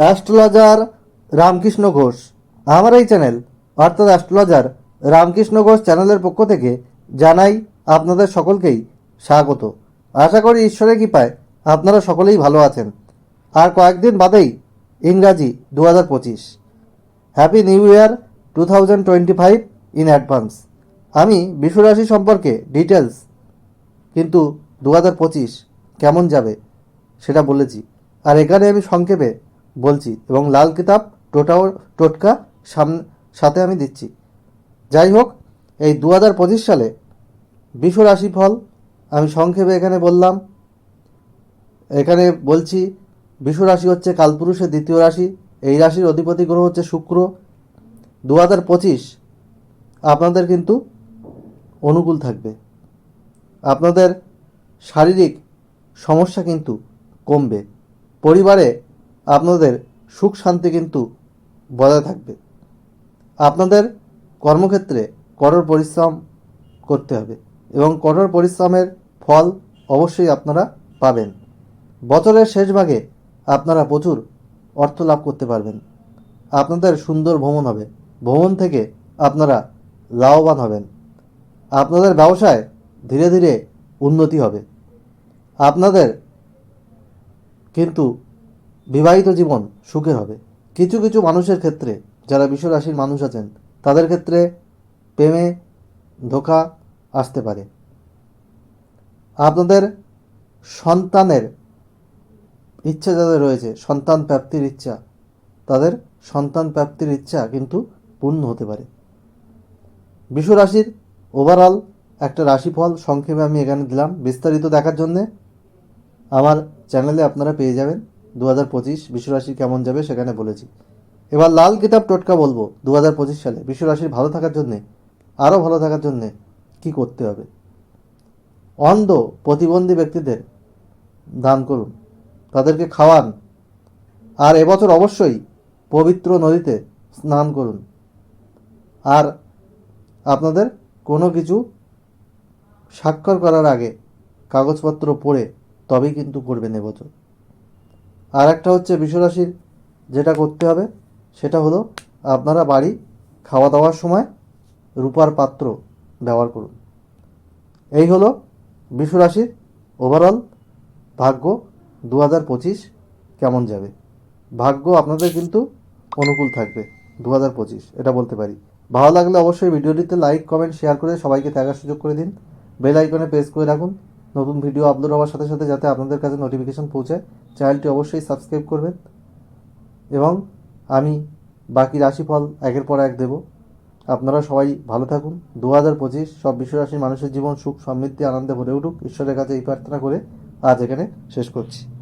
Astrologer Ramakrishna Ghosh. আমার এই channel, অর্থাৎ অ্যাস্ট্রোলজার রামকৃষ্ণ ঘোষ চ্যানেলের পক্ষ থেকে জানাই আপনাদের সকলকেই স্বাগত। আশা করি ঈশ্বরের কৃপায় আপনারা সকলেই ভালো আছেন। আর কয়েকদিন বাদেই ইংরাজি দু হাজার পঁচিশ। Happy new year two thousand twenty five in advance আমি বিশ্বরাশি সম্পর্কে ডিটেলস কিন্তু দু হাজার পঁচিশ কেমন যাবে সেটা বলেছি। আর এখানে আমি সংক্ষেপে বলছি এবং লাল কিতাব টোটাও টোটকা সামনে সাথে আমি দিচ্ছি। যাই হোক, এই দু হাজার পঁচিশ সালে বিশ্ব রাশিফল, আমি সংক্ষেপে এখানে বললাম। এখানে বলছি বিশ্ব রাশি হচ্ছে কালপুরুষের দ্বিতীয় রাশি, এই রাশির অধিপতি গ্রহ হচ্ছে শুক্র। দু হাজার পঁচিশ আপনাদের কিন্তু অনুকূল থাকবে। আপনাদের শারীরিক সমস্যা কিন্তু কমবে। পরিবারে আপনাদের সুখ শান্তি কিন্তু বজায় থাকবে। আপনাদের কর্মক্ষেত্রে কঠোর পরিশ্রম করতে হবে এবং কঠোর পরিশ্রমের ফল অবশ্যই আপনারা পাবেন। বছরের শেষ ভাগে আপনারা প্রচুর অর্থ লাভ করতে পারবেন। আপনাদের সুন্দর ভ্রমণ হবে। ভ্রমণ থেকে আপনারা লাভবান হবেন। আপনাদের ব্যবসায় ধীরে ধীরে উন্নতি হবে। আপনাদের কিন্তু বিবাহিত জীবন সুখের হবে। কিছু কিছু মানুষের ক্ষেত্রে যারা বিশ্বরাশির মানুষ আছেন, তাদের ক্ষেত্রে প্রেমে ধোকা আসতে পারে। আপনাদের সন্তানের ইচ্ছা যাদের রয়েছে, সন্তান প্রাপ্তির ইচ্ছা, তাদের সন্তান প্রাপ্তির ইচ্ছা কিন্তু পূর্ণ হতে পারে। বিশ্বরাশির ওভারঅল একটা রাশিফল সংক্ষেপে আমি এখানে দিলাম। বিস্তারিত দেখার জন্যে আমার চ্যানেলে আপনারা পেয়ে যাবেন। দু হাজার পঁচিশ বিশ্বরাশি কেমন যাবে সেখানে বলেছি। এবার লাল কিতাব টোটকা বলব, দু হাজার পঁচিশ সালে বিশ্বরাশির ভালো থাকার জন্যে, আরও ভালো থাকার জন্যে কি করতে হবে? অন্ধ প্রতিবন্ধী ব্যক্তিদের দান করুন, তাদেরকে খাওয়ান, আর এবছর অবশ্যই পবিত্র নদীতে স্নান করুন। আর আপনাদের কোনো কিছু স্বাক্ষর করার আগে কাগজপত্র পড়ে তবেই কিন্তু করবেন এবছর। আর একটা হচ্ছে বিশ্বরাশির যেটা করতে হবে, সেটা হলো আপনারা বাড়ি খাওয়া দাওয়ার সময় রূপার পাত্র ব্যবহার করুন। এই হলো বিশ্বরাশির ওভারঅল ভাগ্য দু হাজার পঁচিশ কেমন যাবে। ভাগ্য আপনাদের কিন্তু অনুকূল থাকবে দু হাজার পঁচিশ, এটা বলতে পারি। ভালো লাগলে অবশ্যই ভিডিওটিতে লাইক কমেন্ট শেয়ার করে সবাইকে দেখার সুযোগ করে দিন। বেল আইকনে প্রেস করে রাখুন। নতুন ভিডিও আপলোড হওয়ার সাথে সাথে যাতে আপনাদের কাছে নোটিফিকেশন পৌঁছে চ্যানেলটি অবশ্যই সাবস্ক্রাইব করবেন। এবং আমি বাকি রাশিফল একের পর এক দেব। আপনারা সবাই ভালো থাকুন। দু হাজার পঁচিশ সব বিশ্বরাশির মানুষের জীবন সুখ, সমৃদ্ধি, আনন্দে ভরে উঠুক। ঈশ্বরের কাছে এই প্রার্থনা করে আজ এখানে শেষ করছি।